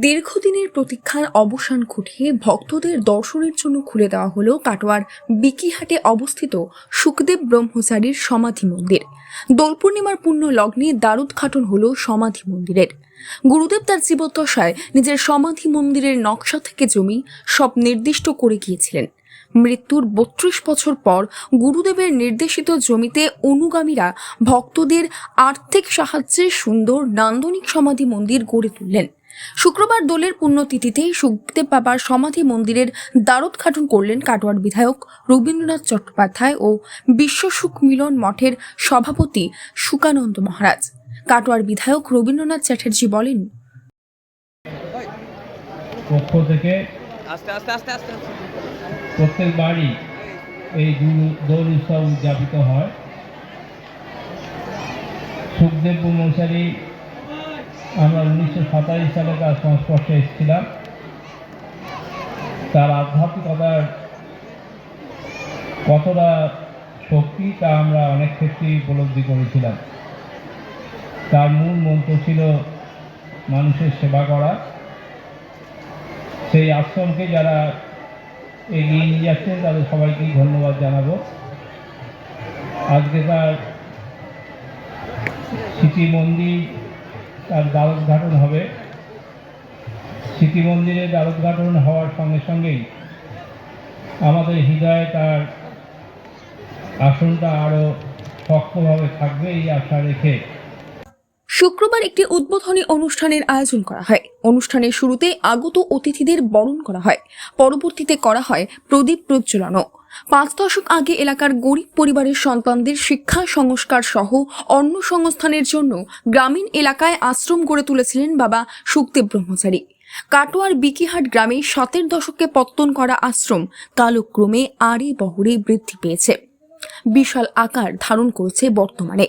দীর্ঘদিনের প্রতীক্ষার অবসান ঘটিয়ে ভক্তদের দর্শনের জন্য খুলে দেওয়া হলো কাটোয়ার বিকিহাটে অবস্থিত সুখদেব ব্রহ্মচারীর সমাধি মন্দির। দোল পূর্ণিমার পূর্ণ লগ্নে দ্বারুদ্ঘাটন হলো সমাধি মন্দিরের। গুরুদেব তার জীবদ্দশায় নিজের সমাধি মন্দিরের নকশা থেকে জমি সব নির্দিষ্ট করে গিয়েছিলেন। মৃত্যুর বত্রিশ বছর পর গুরুদেবের নির্দেশিত জমিতে অনুগামীরা ভক্তদের আর্থিক সাহায্যে সুন্দর নান্দনিক সমাধি মন্দির গড়ে তুললেন। শুক্রবার দোলের পুণ্যতিথিতে সুখদেব বাবার সমাধি মন্দিরের দ্বারোদ্ঘাটন করলেন কাটোয়ার বিধায়ক রবীন্দ্রনাথ চট্টোপাধ্যায় ও বিশ্ব সুখ মিলন মঠের সভাপতি সুকানন্দ মহারাজ কাটোয়ার বিধায়ক রবীন্দ্রনাথ চ্যাটার্জি বলেন পক্ষ থেকে আস্তে আস্তে আস্তে আস্তে আস্তে। প্রত্যেক বাড়ি এই দোল উৎসব উদযাপিত হয় সুখদেব মশারি আমরা উনিশশো সাতাশ সালে তার সংস্পর্শে এসেছিলাম। তার আধ্যাত্মিকতার কতটা শক্তি তা আমরা অনেক ক্ষেত্রেই উপলব্ধি করেছিলাম। তার মূল মন্ত্র ছিল মানুষের সেবা করা। সেই আশ্রমকে যারা এগিয়ে নিয়ে যাচ্ছেন, তাদের সবাইকেই ধন্যবাদ জানাব। আজকে তার স্মৃতি মন্দির তার দ্বারোদ্ঘাটন হবে। স্মৃতি মন্দিরে দ্বারোদ্ঘাটন হওয়ার সঙ্গে সঙ্গেই আমাদের হৃদয়ে তার আসনটা আরও শক্তভাবে থাকবে এই আশা রেখে। শুক্রবার একটি উদ্বোধনী অনুষ্ঠানের আয়োজন করা হয়। অনুষ্ঠানের শুরুতে আগত অতিথিদের বরণ করা হয়। পরবর্তীতে করা হয় প্রদীপ প্রজ্বলনও। পাঁচ দশক আগে এলাকার গরিব পরিবারের সন্তানদের শিক্ষা সংস্কার সহ অন্য সংস্থানের জন্য গ্রামীণ এলাকায় আশ্রম গড়ে তুলেছিলেন বাবা সুখদেব ব্রহ্মচারী। কাটোয়ার বিকিহাট গ্রামে সাতের দশকে পত্তন করা আশ্রম কালক্রমে আড়ে বহরে বৃদ্ধি পেয়েছে। বিশাল আকার ধারণ করেছে বর্তমানে।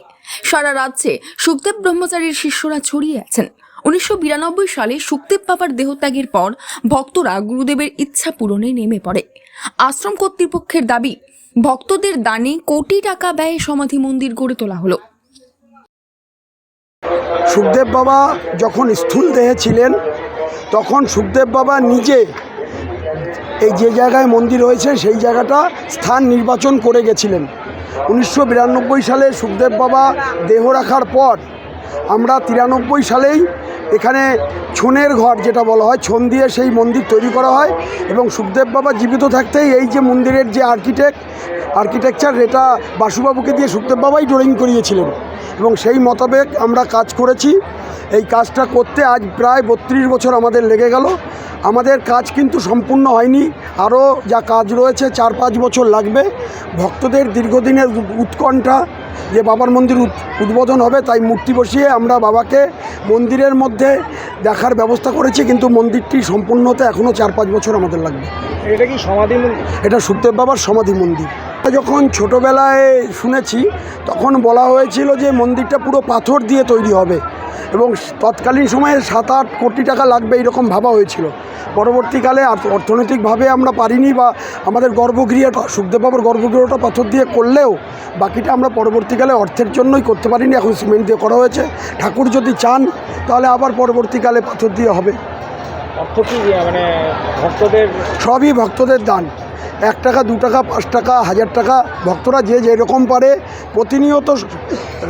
সারা রাজ্যে সুখদেব ব্রহ্মচারীর শিষ্যরা ছড়িয়ে আছেন। উনিশশো বিরানব্বই সালে সুখদেব বাবার দেহত্যাগের পর ভক্তরা গুরুদেবের ইচ্ছা পূরণে নেমে পড়ে। আশ্রম কর্তৃপক্ষের দাবি, ভক্তদের দানে কোটি টাকা ব্যয়ে সমাধি মন্দির গড়ে তোলা হলো। সুখদেব বাবা যখন স্থূল দেহে ছিলেন, তখন সুখদেব বাবা নিজে এই যে জায়গায় মন্দির হয়েছে সেই জায়গাটা স্থান নির্বাচন করে গেছিলেন। উনিশশো বিরানব্বই সালে সুখদেব বাবা দেহ রাখার পর আমরা তিরানব্বই সালেই এখানে ছনের ঘর যেটা বলা হয়, ছন দিয়ে সেই মন্দির তৈরি করা হয় এবং সুখদেব বাবা জীবিত থাকতেই এই যে মন্দিরের যে আর্কিটেক্ট আর্কিটেকচার এটা বাসুবাবুকে দিয়ে সুখদেব বাবাই ড্রয়িং করিয়েছিলেন এবং সেই মোতাবেক আমরা কাজ করেছি। এই কাজটা করতে আজ প্রায় বত্রিশ বছর আমাদের লেগে গেল। আমাদের কাজ কিন্তু সম্পূর্ণ হয়নি। আরও যা কাজ রয়েছে, চার পাঁচ বছর লাগবে। ভক্তদের দীর্ঘদিনের উৎকণ্ঠা যে বাবার মন্দির উদ- উদ্বোধন হবে তাই মূর্তি বসিয়ে আমরা বাবাকে মন্দিরের মধ্যে দেখার ব্যবস্থা করেছি কিন্তু মন্দিরটি সম্পূর্ণ হতে এখনও চার পাঁচ বছর আমাদের লাগবে। এটা কি সমাধি মন্দির? এটা সুখদেব বাবার সমাধি মন্দির। যখন ছোটোবেলায় শুনেছি তখন বলা হয়েছিল যে মন্দিরটা পুরো পাথর দিয়ে তৈরি হবে। এবং তৎকালীন সময়ে সাত আট কোটি টাকা লাগবে এরকম ভাবা হয়েছিল। পরবর্তীকালে অর্থনৈতিকভাবে আমরা পারিনি বা আমাদের গর্ভগৃহটা সুখদেব বাবার গর্ভগৃহটা পাথর দিয়ে করলেও বাকিটা আমরা পরবর্তীকালে অর্থের জন্যই করতে পারিনি। এখন সিমেন্ট দিয়ে করা হয়েছে। ঠাকুর যদি চান তাহলে আবার পরবর্তীকালে পাথর দিয়ে হবে। মানে ভক্তদের? সবই ভক্তদের দান। এক টাকা দু টাকা পাঁচ টাকা হাজার টাকা। ভক্তরা যে যেরকম পারে প্রতিনিয়ত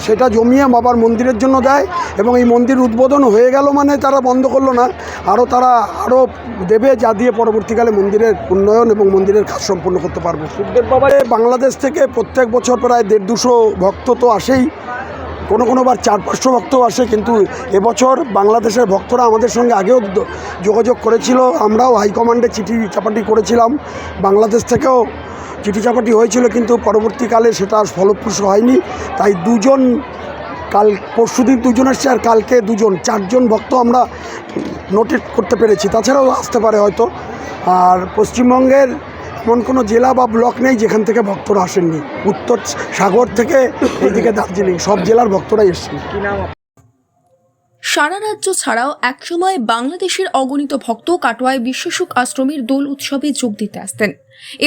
সেটা জমিয়ে বাবার মন্দিরের জন্য দেয় এবং এই মন্দির উদ্বোধন হয়ে গেল মানে তারা বন্ধ করল না। আরও তারা আরও দেবে যা দিয়ে পরবর্তীকালে মন্দিরের উন্নয়ন এবং মন্দিরের কাজ সম্পূর্ণ করতে পারব। সুখদেব বাবারে বাংলাদেশ থেকে প্রত্যেক বছর প্রায় দেড় দুশো ভক্ত তো আসেই। কোনো কোনো বার চার পাঁচশো ভক্ত আসে, কিন্তু এবছর বাংলাদেশের ভক্তরা আমাদের সঙ্গে আগেও যোগাযোগ করেছিল। আমরাও হাইকমান্ডে চিঠি চাপাটি করেছিলাম। বাংলাদেশ থেকেও চিঠি চাপাটি হয়েছিল, কিন্তু পরবর্তীকালে সেটা ফলপ্রসূ হয়নি। তাই দুজন কাল পরশুদিন দুজন এসছে আর কালকে দুজন, চারজন ভক্ত আমরা নোটিস করতে পেরেছি। তাছাড়াও আসতে পারে হয়তো। আর পশ্চিমবঙ্গের এমন কোনো জেলা বা ব্লক নেই যেখান থেকে ভক্তরা আসেননি। উত্তর সাগর থেকে এইদিকে দার্জিলিং সব জেলার ভক্তরা এসছেন। সারা রাজ্য ছাড়াও একসময় বাংলাদেশের অগণিত ভক্ত কাটোয়ায় বিশ্বসুখ আশ্রমের দোল উৎসবে যোগ দিতে আসতেন।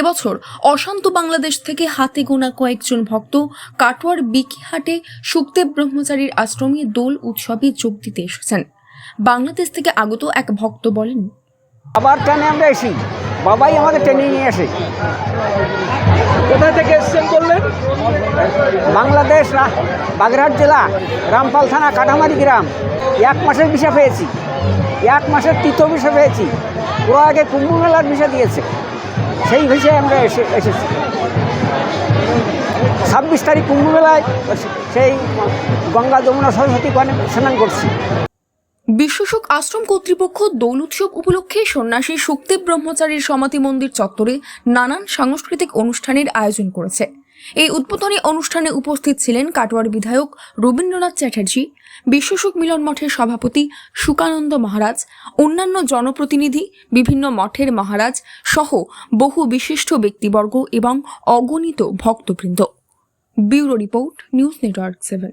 এবছর অশান্ত বাংলাদেশ থেকে হাতে গোনা কয়েকজন ভক্ত কাটোয়ার বিকিহাটে সুখদেব ব্রহ্মচারীর আশ্রমে দোল উৎসবে যোগ দিতে এসেছেন। বাংলাদেশ থেকে আগত এক ভক্ত বলেন আবার ট্রেনে আমরা এসি বাবাই আমাদের ট্রেনিং নিয়ে আসে। কোথা থেকে এসছেন বললেন? বাংলাদেশ বাগেরহাট জেলা রামপাল থানা কাটামারি গ্রাম। এক মাসের ভিসা পেয়েছি। এক মাসের তৃতীয় ভিসা পেয়েছি। ওরা আগে কুম্ভ মেলার ভিসা দিয়েছে। সেই ভিসায় আমরা এসে এসেছি। ছাব্বিশ তারিখ কুম্ভ মেলায় সেই গঙ্গা যমুনা সরস্বতী স্নান করছি। বিশ্বশোক আশ্রম কর্তৃপক্ষ দোল উৎসব উপলক্ষে সন্ন্যাসী সুখদেব ব্রহ্মচারীর সমাধি মন্দির চত্বরে নানান সাংস্কৃতিক অনুষ্ঠানের আয়োজন করেছে। এই উদ্বোধনী অনুষ্ঠানে উপস্থিত ছিলেন কাটোয়ার বিধায়ক রবীন্দ্রনাথ চ্যাটার্জি বিশ্বশোক মিলন মঠের সভাপতি সুকানন্দ মহারাজ, অন্যান্য জনপ্রতিনিধি, বিভিন্ন মঠের মহারাজ সহ বহু বিশিষ্ট ব্যক্তিবর্গ এবং অগণিত ভক্তবৃন্দ। Bureau report, news network seven.